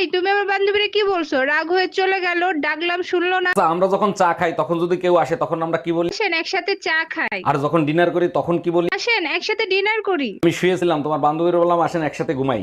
এই তুমি আমার বান্ধবীরে কি বলছো? রাগ হয়ে চলে গেল ডাকলাম শুনলো না। আচ্ছা, আমরা যখন চা খাই তখন যদি কেউ আসে তখন আমরা কি বলি? আসেন একসাথে চা খাই। আর যখন ডিনার করি তখন কি বলি? আসেন একসাথে ডিনার করি। আমি শুয়েছিলাম তোমার বান্ধবীর বললাম আসেন একসাথে ঘুমাই।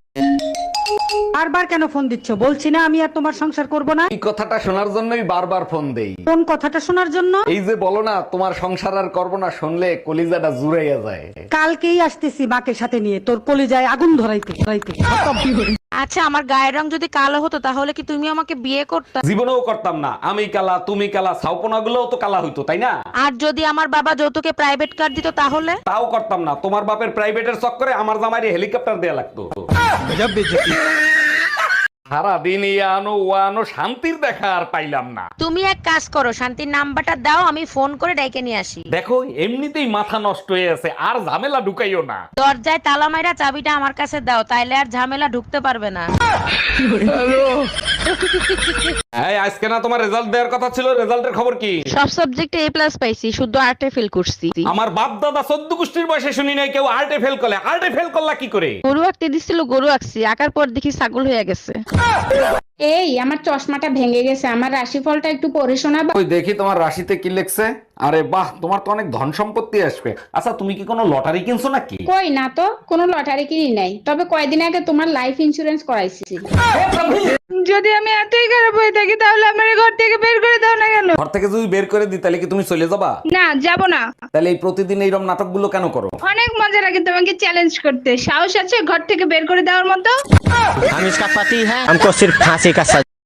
বারবার কেন ফোন দিচ্ছ? বলছি না আমি আর তোমার সংসার করব না। এই কথাটা শোনার জন্যই বারবার ফোন দেই। কোন কথাটা শোনার জন্য? এই যে বলো না তোমার সংসার আর করব না শুনলে কলিজাটা জুড়াইয়া যায়। কালকেই আসতেছি মাকে সাথে নিয়ে তোর কলিজায় আগুন ধরাইতে ধরাইতে। আচ্ছা আমার গায়ের রং যদি কালো হতো তাহলে কি তুমি আমাকে বিয়ে করতে? জীবনেও করতাম না আমি কালা তুমি কালা সাউপনা গুলোও তো কালা হইতো তাই না? আর যদি আমার বাবা যৌতুকে প্রাইভেট কার দিত তাহলে? তাও করতাম না তোমার বাপের প্রাইভেটের চক্করে আমার জামাইরে হেলিকপ্টার দেয়া লাগতো। সারাদিন ইয়ানো ওয়ানো শান্তির দেখা আর পাইলাম না। তুমি এক কাজ করো শান্তির নাম্বারটা দাও আমি ফোন করে ডেকে নিয়ে আসি। দেখো এমনিতেই মাথা নষ্ট হয়ে আছে আর ঝামেলা ঢুকাইও না। দরজায় তালা মাইরা চাবিটা আমার কাছে দাও তাইলে আর ঝামেলা ঢুকতে পারবে না। এই আজকে না তোমার রেজাল্ট দেওয়ার কথা ছিল রেজাল্টের খবর কি? সব সাবজেক্টে এ প্লাস পাইছি শুধু আর্টে ফেল করছি। আমার বাপ দাদা চোদ্দ গোষ্ঠীর বয়সে শুনি নাই কেউ আর্টে ফেল করলে। আর্টে ফেল করলা কি করে? গরু আঁকতে দিছিল গরু আঁকছি আঁকার পর দেখি ছাগল হয়ে গেছে। এই আমার চশমাটা ভেঙে গেছে। আমার রাশিফলটা একটু পড়ে শোনাবা? ওই দেখি তোমার রাশিতে কি লেখছে। আরে বাহ তোমার তো অনেক ধন সম্পত্তি আসবে। আচ্ছা তুমি কি কোনো লটারি কিনছো নাকি? কই না তো কোনো লটারি কিনি নাই। তবে কয়দিন আগে তোমার লাইফ ইন্সুরেন্স করাইছি। যদি আমি এতই খারাপ হয়ে থাকি তাহলে আমার এই ঘর থেকে বের করে দাও না কেন ঘর থেকে যদি বের করে দিই তাহলে কি তুমি চলে যাবা না যাব না তাহলে এই প্রতিদিন এইরকম নাটকগুলো কেন করো অনেক মজা লাগে তোমাকে চ্যালেঞ্জ করতে সাহস আছে ঘর থেকে বের করে দেওয়ার মতো हम इसका पति है हमको सिर्फ फांसी का सजा